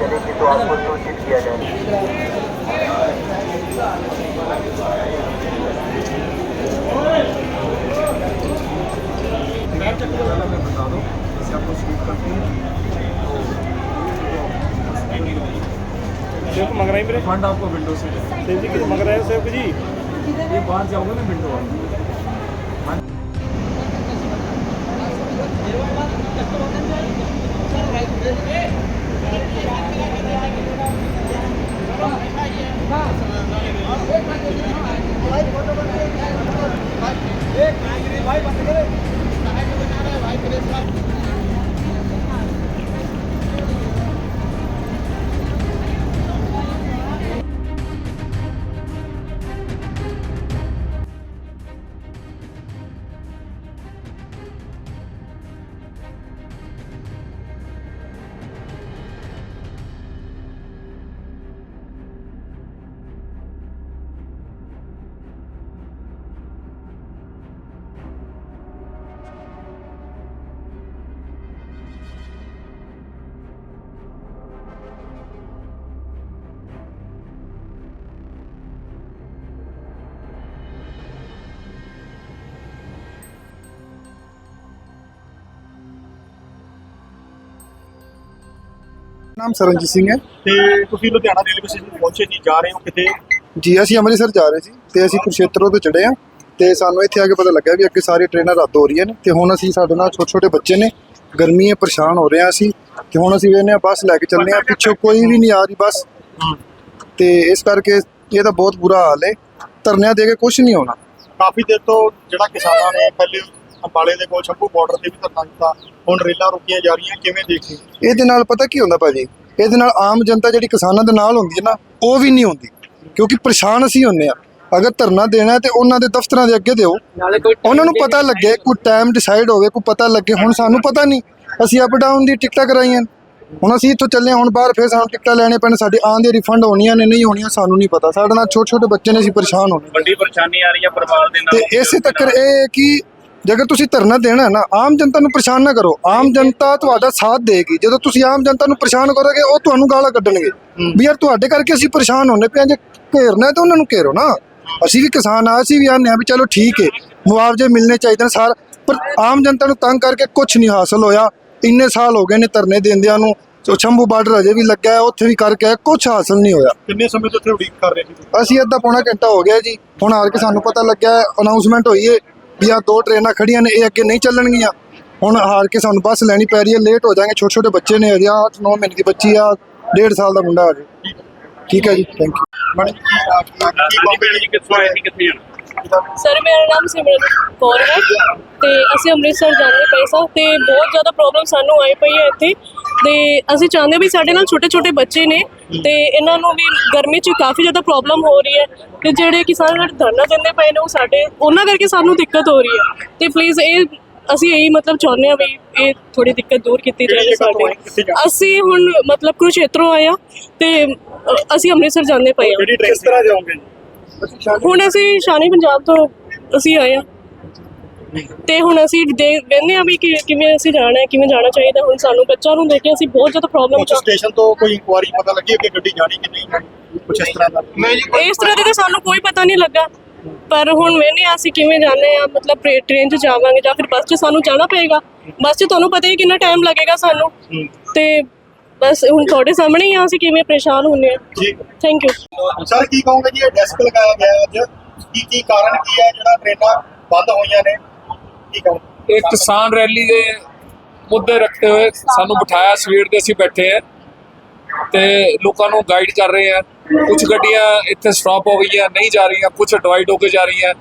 चलेगी तो आपको सूचित किया जाएगा समस्या को सूट करती है। तो मंग रहे हैं फंड आपको विंडो से सेब जी कितने मंग रहे हैं सेब जी? ये बाहर जाओगे ना विंडो वाले। ਨਾਮ ਸਰਨਜੀਤ ਸਿੰਘ ਹੈ। ਤੇ ਤੁਸੀਂ ਲੁਧਿਆਣਾ ਰੇਲਵੇ ਸਟੇਸ਼ਨ ਪਹੁੰਚੇ ਜੀ ਜਾ ਰਹੇ ਹੋ ਕਿਤੇ? ਜੀ ਅਸੀਂ ਅੰਮ੍ਰਿਤਸਰ ਜਾ ਰਹੇ ਸੀ ਤੇ ਅਸੀਂ ਕੁਰਸ਼ੇਤਰੋਂ ਤੋਂ ਚੜੇ ਆ ਤੇ ਸਾਨੂੰ ਇੱਥੇ ਆ ਕੇ ਪਤਾ ਲੱਗਾ ਵੀ ਅੱਗੇ ਸਾਰੀ ਟ੍ਰੇਨਾਂ ਰੱਦ ਹੋ ਰਹੀਆਂ ਨੇ ਤੇ ਹੁਣ ਅਸੀਂ ਸਾਡੇ ਨਾਲ ਛੋਟੇ ਛੋਟੇ ਬੱਚੇ ਨੇ ਗਰਮੀ ਹੈ ਪਰੇਸ਼ਾਨ ਹੋ ਰਹੇ ਆ ਅਸੀਂ ਤੇ ਹੁਣ ਅਸੀਂ ਆ ਬੱਸ ਲੈ ਕੇ ਚੱਲਦੇ ਆ ਪਿੱਛੋਂ ਕੋਈ ਵੀ ਨਹੀਂ ਆ ਰਹੀ ਬੱਸ। ਤੇ ਇਸ ਕਰਕੇ ਇਹ ਤਾਂ ਬਹੁਤ ਬੁਰਾ ਹਾਲ ਹੈ ਧਰਨਿਆਂ ਦੇ ਕੇ ਕੁਝ ਨਹੀਂ ਹੋਣਾ। ਕਾਫੀ ਦੇਰ ਤੋਂ ਜਿਹੜਾ ਕਿਸਾਨਾਂ ਨੇ ਪਹਿਲੇ ਅੰਬਾਲੇ ਦੇ ਕੋਲ ਸ਼ੰਭੂ ਬਾਰਡਰ ਤੇ ਵੀ ਧਰਨਾ ਦਿੱਤਾ ਹੁਣ ਰੇਲਾਂ ਰੁਕੀਆਂ ਜਾ ਰਹੀਆਂ ਕਿਵੇਂ ਦੇਖਦੇ ਹੋ? ਇਹਦੇ ਨਾਲ ਪਤਾ ਕੀ ਹੁੰਦਾ ਭਾਜੀ? ਇਹਦੇ ਨਾਲ ਆਮ ਜਨਤਾ ਜਿਹੜੀ ਕਿਸਾਨਾਂ ਦੇ ਨਾਲ ਹੁੰਦੀ ਹੈ ਨਾ ਉਹ ਵੀ ਨਹੀਂ ਹੁੰਦੀ। ਕਿਉਂਕਿ ਪਰੇਸ਼ਾਨ ਅਸੀਂ ਹੁੰਨੇ ਆ। ਅਗਰ ਧਰਨਾ ਦੇਣਾ ਹੈ ਤੇ ਉਹਨਾਂ ਦੇ ਦਫ਼ਤਰਾਂ ਦੇ ਅੱਗੇ ਦਿਓ। ਉਹਨਾਂ ਨੂੰ ਪਤਾ ਲੱਗੇ ਕੋਈ ਟਾਈਮ ਡਿਸਾਈਡ ਹੋਵੇ ਕੋਈ ਪਤਾ ਲੱਗੇ ਹੁਣ ਸਾਨੂੰ ਪਤਾ ਨਹੀਂ। ਅਸੀਂ ਅਪ ਡਾਊਨ ਦੀ ਟਿਕਟਾਂ ਕਰਾਈਆਂ। ਹੁਣ ਅਸੀਂ ਇੱਥੋਂ ਚੱਲੇ ਹੁਣ ਬਾਹਰ ਫੇਰ ਸਾਨੂੰ ਟਿਕਟਾਂ ਲੈਣੇ ਪੈਣ। ਸਾਡੇ ਆਉਣ ਦੇ ਰਿਫੰਡ ਹੋਣੀਆਂ ਨੇ ਨਹੀਂ ਹੋਣੀਆਂ ਸਾਨੂੰ ਨਹੀਂ ਪਤਾ। ਸਾਡੇ ਨਾਲ ਛੋਟੇ ਛੋਟੇ ਬੱਚੇ ਨੇ ਅਸੀਂ ਪਰੇਸ਼ਾਨ ਹੋਣੇ। ਵੱਡੀ ਪਰੇਸ਼ਾਨੀ ਆ ਰਹੀ ਹੈ ਪਰਿਵਾਰ ਦੇ ਨਾਲ। ਤੇ ਇਸੇ ਤੱਕਰ ਇਹ ਕਿ ਜੇਕਰ ਤੁਸੀਂ ਧਰਨਾ ਦੇਣਾ ਹੈ ਨਾ ਆਮ ਜਨਤਾ ਨੂੰ ਪਰੇਸ਼ਾਨ ਨਾ ਕਰੋ। ਆਮ ਜਨਤਾ ਤੁਹਾਡਾ ਸਾਥ ਦੇਗੀ। ਜਦੋਂ ਤੁਸੀਂ ਆਮ ਜਨਤਾ ਨੂੰ ਪਰੇਸ਼ਾਨ ਕਰੋਗੇ ਉਹ ਤੁਹਾਨੂੰ ਗਾਲਾਂ ਕੱਢਣਗੇ। ਵੀ ਯਾਰ ਤੁਹਾਡੇ ਕਰਕੇ ਅਸੀਂ ਪਰੇਸ਼ਾਨ ਹੋਣੇ ਪਏ ਜੇ ਘੇਰਨਾ ਤਾਂ ਉਹਨਾਂ ਨੂੰ ਘੇਰੋ ਨਾ। ਅਸੀਂ ਵੀ ਕਿਸਾਨ ਆ ਅਸੀਂ ਵੀ ਆਨੇ ਆ ਵੀ ਚਲੋ ਠੀਕ ਹੈ ਮੁਆਵਜ਼ੇ ਮਿਲਨੇ ਚਾਹੀਦੇ ਨੇ ਸਾਰ। ਪਰ ਆਮ ਜਨਤਾ ਨੂੰ ਤੰਗ ਕਰਕੇ ਕੁਝ ਨਹੀਂ ਹਾਸਲ ਹੋਇਆ। ਇੰਨੇ ਸਾਲ ਹੋ ਗਏ ਨੇ ਧਰਨੇ ਦਿੰਦਿਆਂ ਨੂੰ ਸੋ ਸ਼ੰਭੂ ਬਾਰਡਰ ਅਜੇ ਵੀ ਲੱਗਾ ਹੈ ਉੱਥੇ ਵੀ ਕਰਕੇ ਕੁਝ ਹਾਸਲ ਨਹੀਂ ਹੋਇਆ। ਕਿੰਨੇ ਸਮੇਂ ਤੋਂ ਇੱਥੇ ਉਡੀਕ ਕਰ ਰਹੇ ਸੀ ਅਸੀਂ ਅੱਧਾ ਪੌਣਾ ਘੰਟਾ ਹੋ ਗਿਆ ਜੀ। ਹੁਣ ਹਾਰ ਕੇ ਸਾਨੂੰ ਪਤਾ ਲੱਗਿਆ ਅਨਾਉਂਸਮੈਂਟ ਹੋਈ ਹੈ ਵੀ ਆ ਦੋ ਟ੍ਰੇਨਾਂ ਖੜੀਆਂ ਨੇ, ਇਹ ਅੱਗੇ ਨਹੀਂ ਚੱਲਣਗੀਆਂ। ਹੁਣ ਹਾਰ ਕੇ ਸਾਨੂੰ ਬੱਸ ਲੈਣੀ ਪੈ ਰਹੀ ਹੈ ਲੇਟ ਹੋ ਜਾਾਂਗੇ ਛੋਟੇ ਛੋਟੇ ਬੱਚੇ ਨੇ ਅਜੇ 8-9 ਮਹੀਨੇ ਦੀ ਬੱਚੀ ਆ 1.5 ਸਾਲ ਦਾ ਮੁੰਡਾ ਅਜੇ ਠੀਕ ਹੈ ਜੀ ਥੈਂਕ ਯੂ ਸਰ, ਮੇਰਾ ਨਾਮ ਸਿਮਰਨ ਕੌਰ ਹੈ ਤੇ ਅਸੀਂ ਅੰਮ੍ਰਿਤਸਰ ਜਾਂਦੇ ਪਏ ਸਾਂ ਤੇ ਬਹੁਤ ਜ਼ਿਆਦਾ ਪ੍ਰੋਬਲਮ ਸਾਨੂੰ ਆਈ ਪਈ ਹੈ ਇੱਥੇ। ਤੇ ਅਸੀਂ ਚਾਹੁੰਦੇ ਵੀ ਸਾਡੇ ਨਾਲ ਛੋਟੇ ਛੋਟੇ ਬੱਚੇ ਨੇ ਤੇ ਇਹਨਾਂ ਨੂੰ ਵੀ ਗਰਮੀ 'ਚ ਕਾਫੀ ਜ਼ਿਆਦਾ ਪ੍ਰੋਬਲਮ ਹੋ ਰਹੀ ਹੈ ਤੇ ਜਿਹੜੇ ਕਿਸਾਨ ਜਿਹੜੇ ਧਰਨਾ ਦਿੰਦੇ ਪਏ ਨੇ ਉਹ ਸਾਡੇ ਉਹਨਾਂ ਕਰਕੇ ਸਾਨੂੰ ਦਿੱਕਤ ਹੋ ਰਹੀ ਹੈ। ਤੇ ਪਲੀਜ਼ ਇਹ ਅਸੀਂ ਇਹੀ ਮਤਲਬ ਚਾਹੁੰਦੇ ਹਾਂ ਵੀ ਇਹ ਥੋੜੀ ਦਿੱਕਤ ਦੂਰ ਕੀਤੀ ਜਾਵੇ ਸਾਡੇ? ਅਸੀਂ ਹੁਣ ਮਤਲਬ ਕੁਰੂਕਸ਼ੇਤਰੋਂ ਆਏ ਆ ਤੇ ਅਸੀਂ ਅੰਮ੍ਰਿਤਸਰ ਜਾਂਦੇ ਪਏ ਹਾਂ। ਕਿਹੜੀ ਟ੍ਰੇਨ ਕਿਸ ਤਰ੍ਹਾਂ ਜਾਓਗੇ ਹੁਣ ਅਸੀਂ ਸ਼ਾਨੀ ਪੰਜਾਬ ਤੋਂ ਅਸੀਂ ਆਏ ਆ ਤੇ ਹੁਣ ਅਸੀਂ ਦੇ ਵੇਖਦੇ ਆ ਵੀ ਕਿ ਕਿਵੇਂ ਅਸੀਂ ਜਾਣਾ ਹੈ ਕਿਵੇਂ ਜਾਣਾ ਚਾਹੀਦਾ ਹੁਣ ਸਾਨੂੰ ਬੱਚਾ ਨੂੰ ਕੇ ਅਸੀਂ ਬਹੁਤ ਜ਼ਿਆਦਾ ਪ੍ਰੋਬਲਮ ਕੁਝ ਸਟੇਸ਼ਨ ਤੋਂ ਕੋਈ ਇਨਕੁਆਰੀ ਪਤਾ ਲੱਗੀ ਕਿ ਗੱਡੀ ਜਾਣੀ ਕਿ ਨਹੀਂ? ਜਾਣੀ ਕੁਝ ਇਸ ਤਰ੍ਹਾਂ ਦਾ? ਇਸ ਤਰ੍ਹਾਂ ਦੀ ਤਾਂ ਸਾਨੂੰ ਕੋਈ ਪਤਾ ਨਹੀਂ ਲੱਗਾ। ਪਰ ਹੁਣ ਆ ਅਸੀਂ ਕਿਵੇਂ ਜਾਣੇ ਆ ਮਤਲਬ ਟ੍ਰੇ- ਟ੍ਰੇਨ 'ਚ ਜਾਵਾਂਗੇ ਜਾਂ ਫਿਰ ਬੱਸ 'ਚ ਸਾਨੂੰ ਜਾਣਾ ਪਏਗਾ। ਬੱਸ 'ਚ ਤੁਹਾਨੂੰ ਪਤਾ ਹੀ ਕਿੰਨਾ ਟਾਈਮ ਲੱਗੇਗਾ ਸਾਨੂੰ। ਤੇ ਬਸ ਹੁਣ ਤੁਹਾਡੇ ਸਾਹਮਣੇ ਹੀ ਆ ਅਸੀਂ ਕਿਵੇਂ ਪਰੇਸ਼ਾਨ ਹੁੰਨੇ ਆ ਥੈਂਕ ਯੂ ਸਰ ਕੀ ਕਹੋਗੇ ਜੀ ਇਹ ਡੈਸਕ ਲਗਾਇਆ ਗਿਆ ਹੈ ਅੱਜ। ਕੀ ਕੀ ਕਾਰਨ ਕੀ ਹੈ? ਜਿਹੜਾ ਟ੍ਰੇਨਾਂ ਬੰਦ ਹੋਈਆਂ ਨੇ। ਇਹ ਕਿਸਾਨ ਰੈਲੀ ਦੇ ਮੁੱਦੇ ਰੱਖਦੇ ਹੋਏ ਸਾਨੂੰ ਬਿਠਾਇਆ, ਸਵੇਰ ਦੇ ਅਸੀਂ ਬੈਠੇ ਆ ਤੇ ਲੋਕਾਂ ਨੂੰ ਗਾਈਡ ਕਰ ਰਹੇ ਆ ਕੁਝ ਗੱਡੀਆਂ ਇੱਥੇ ਸਟਾਪ ਹੋ ਗਈਆਂ, ਨਹੀਂ ਜਾ ਰਹੀਆਂ ਕੁਝ ਡਿਵਾਈਡ ਹੋ ਕੇ ਜਾ ਰਹੀਆਂ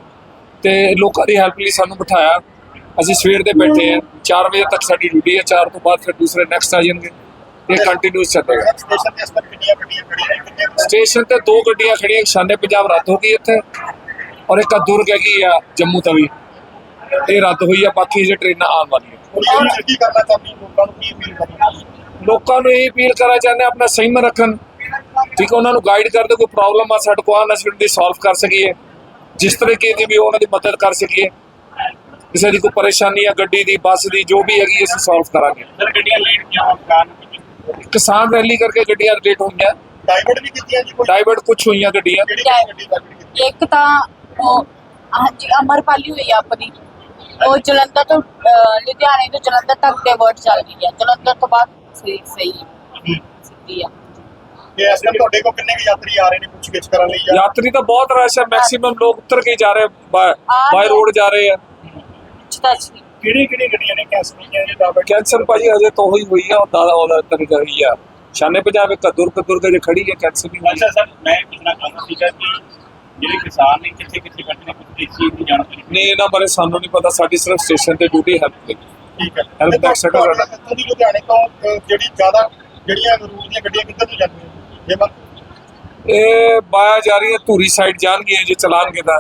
ਤੇ ਲੋਕਾਂ ਦੀ ਹੈਲਪ ਲਈ ਸਾਨੂੰ ਬਿਠਾਇਆ। ਅਸੀਂ ਸਵੇਰ ਦੇ ਬੈਠੇ ਆ 4 ਵਜੇ ਤੱਕ ਸਾਡੀ ਡਿਊਟੀ ਹੈ 4 ਤੋਂ ਬਾਅਦ ਫਿਰ ਦੂਸਰੇ ਨੈਕਸਟ ਆ ਜਾਣਗੇ। ਇਹ ਕੰਟੀਨਿਊਸ ਚੱਲੇਗਾ ਸਟੇਸ਼ਨ ਤੇ ਦੋ ਗੱਡੀਆਂ ਖੜੀਆਂ ਸ਼ਾਨੇ ਪੰਜਾਬ ਰੱਦ ਹੋ ਗਈ ਇੱਥੇ ਔਰ ਇੱਕ ਦੁਰਗ ਹੈਗੀ ਆ ਜੰਮੂ ਤਵੀ। ਇਹ ਰੱਦ ਹੋਈ ਆ ਬਾਕੀ ਜੇ ਟ੍ਰੇਨਾਂ ਆਉਣ ਵਾਲੀਆਂ। ਕੀ ਕਰਨਾ ਚਾਹੁੰਦੀ ਲੋਕਾਂ ਨੂੰ ਕੀ ਅਪੀਲ ਕਰਨੀ ਲੋਕਾਂ ਨੂੰ ਇਹ ਅਪੀਲ ਕਰਨਾ ਚਾਹੁੰਦੇ ਹਾਂ, ਆਪਣਾ ਸੰਯਮ ਰੱਖਣ। ਠੀਕ ਉਹਨਾਂ ਨੂੰ ਗਾਈਡ ਕਰਦੇ ਕੋਈ ਪ੍ਰੋਬਲਮ ਆ ਸਾਡੇ ਕੋਲ ਆਉਣ ਅਸੀਂ ਉਹਦੀ ਸੋਲਵ ਕਰ ਸਕੀਏ। ਜਿਸ ਤਰੀਕੇ ਦੀ ਵੀ ਉਹਨਾਂ ਦੀ ਮਦਦ ਕਰ ਸਕੀਏ। ਕਿਸੇ ਦੀ ਕੋਈ ਪਰੇਸ਼ਾਨੀ ਆ ਗੱਡੀ ਦੀ ਬੱਸ ਦੀ ਜੋ ਵੀ ਹੈਗੀ ਅਸੀਂ ਸੋਲਵ ਕਰਾਂਗੇ। ਸਰ ਗੱਡੀਆਂ ਲੇਟ ਕਿਉਂ ਹੋਣ ਕਾਰਨ? ਕੀ? ਕਿਸਾਨ ਰੈਲੀ ਕਰਕੇ ਗੱਡੀਆਂ ਲੇਟ ਹੋਈਆਂ। ਡਾਈਵਰਟ ਵੀ ਕੀਤੀਆਂ ਜੀ ਕੋਈ? ਡਾਈਵਰਟ ਕੁਝ ਹੋਈਆਂ ਗੱਡੀਆਂ। ਇੱਕ ਤਾਂ ਉਹ ਹਾਂਜੀ ਅਮਰਪਾਲੀ ਹੋਈ ਆ ਆਪਣੀ। ਉਹ ਜਲੰਧਰ ਤੋਂ ਅਹ, ਲੁਧਿਆਣੇ ਤੋਂ ਜਲੰਧਰ ਤੱਕ ਡਿਵਰਟ ਚੱਲ ਰਹੀ ਹੈ ਜਲੰਧਰ ਤੋਂ ਬਾਅਦ ਸਹੀ ਸਹੀ ਸਿੱਧੀ ਆ। ਤੇ ਇਸ ਟਾਈਮ ਤੁਹਾਡੇ ਕੋਲ ਕਿੰਨੇ ਕੁ ਯਾਤਰੀ ਆ ਰਹੇ ਨੇ ਪੁੱਛ ਗਿੱਛ ਕਰਨ ਲਈ ਜਾਂ? ਯਾਤਰੀ ਤਾਂ ਬਹੁਤ ਰਸ਼ ਹੈ ਮੈਕਸਿਮਮ ਲੋਕ ਉੱਤਰ ਕੇ ਜਾ ਰਹੇ ਬਾਈ ਰੋਡ ਜਾ ਰਹੇ ਆ। ਕਿਹੜੀ ਕਿਹੜੀ ਗੱਡੀਆਂ ਨੇ? ਕੈਂਸਲ ਹੋਈਆਂ ਜੀ ਡਾਈਵਰਟ ਕੈਂਸਲ ਭਾਜੀ ਹਜੇ ਤੋਂ ਹੋਈ ਹੋਈ ਆ ਉਹ ਦਾਦਾ ਉਹਦਾ ਤਰੀਕਾ ਹੋਈ ਆ। ਸ਼ਾਨੇ ਪੰਜਾਬ ਇੱਕ ਕਦੁਰ ਕਦੁਰ ਕੇ ਜੇ ਖੜੀ ਹੈ ਕੈਂਸਲ ਨਹੀਂ ਹੋਈ। ਅੱਛਾ ਸਰ ਮੈਂ ਪੁੱਛਣਾ ਚਾਹੁੰਦਾ ਸੀਗਾ ਕਿ ਜਿਹੜੇ ਕਿਸਾਨ ਨੇ ਕਿੱਥੇ ਕਿੱਥੇ ਕੱਢਣੇ ਨੇ ਇਸ ਚੀਜ਼ ਦੀ ਜਾਣਕਾਰੀ ਨਹੀਂ ਇਹਨਾਂ ਬਾਰੇ ਸਾਨੂੰ ਨਹੀਂ ਪਤਾ ਸਾਡੀ ਸਿਰਫ ਸਟੇਸ਼ਨ ਤੇ ਡਿਊਟੀ ਹੈਲਪ ਦੀ। ਠੀਕ ਹੈ। ਤੇ desk ਸਾਡਾ ਦੀ ਲੁਧਿਆਣੇ ਤੋਂ ਜਿਹੜੀ ਜ਼ਿਆਦਾ ਜਿਹੜੀਆਂ ਰੂਟ ਦੀਆਂ ਗੱਡੀਆਂ ਕਿੱਧਰ ਨੂੰ ਜਾਂਦੀਆਂ? ਜੇ ਮੈਂ ਇਹ ਬਾਇਆ ਜਾ ਰਹੀ ਹੈ ਧੂਰੀ ਸਾਈਡ ਜਾਣਗੇ ਜੇ ਚਲਾਣਗੇ ਤਾਂ।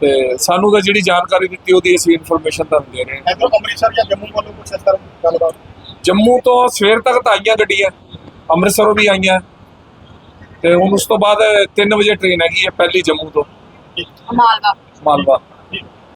ਤੇ ਸਾਨੂੰ ਤਾਂ ਜਿਹੜੀ ਜਾਣਕਾਰੀ ਦਿੱਤੀ ਉਹਦੀ ਅਸੀਂ ਇਨਫੋਰਮੇਸ਼ਨ ਤੁਹਾਨੂੰ ਦੇ ਰਹੇ ਹਾਂ। ਇੱਧਰੋਂ ਅੰਮ੍ਰਿਤਸਰ ਜਾਂ ਜੰਮੂ ਵੱਲੋਂ ਕੁਛ ਇਸ ਤਰ੍ਹਾਂ ਗੱਲਬਾਤ? ਜੰਮੂ ਤੋਂ ਸਵੇਰ ਤੱਕ ਤਾਂ ਆਈਆਂ ਗੱਡੀਆਂ ਅੰਮ੍ਰਿਤਸਰੋਂ ਵੀ ਆਈਆਂ। ਤੇ ਹੁਣ ਉਸ ਤੋਂ ਬਾਅਦ 3 ਵਜੇ ਟ੍ਰੇਨ ਹੈਗੀ ਹੈ ਪਹਿਲੀ ਜੰਮੂ ਤੋਂ। ਮਾਲਵਾ। ਮਾਲਵਾ।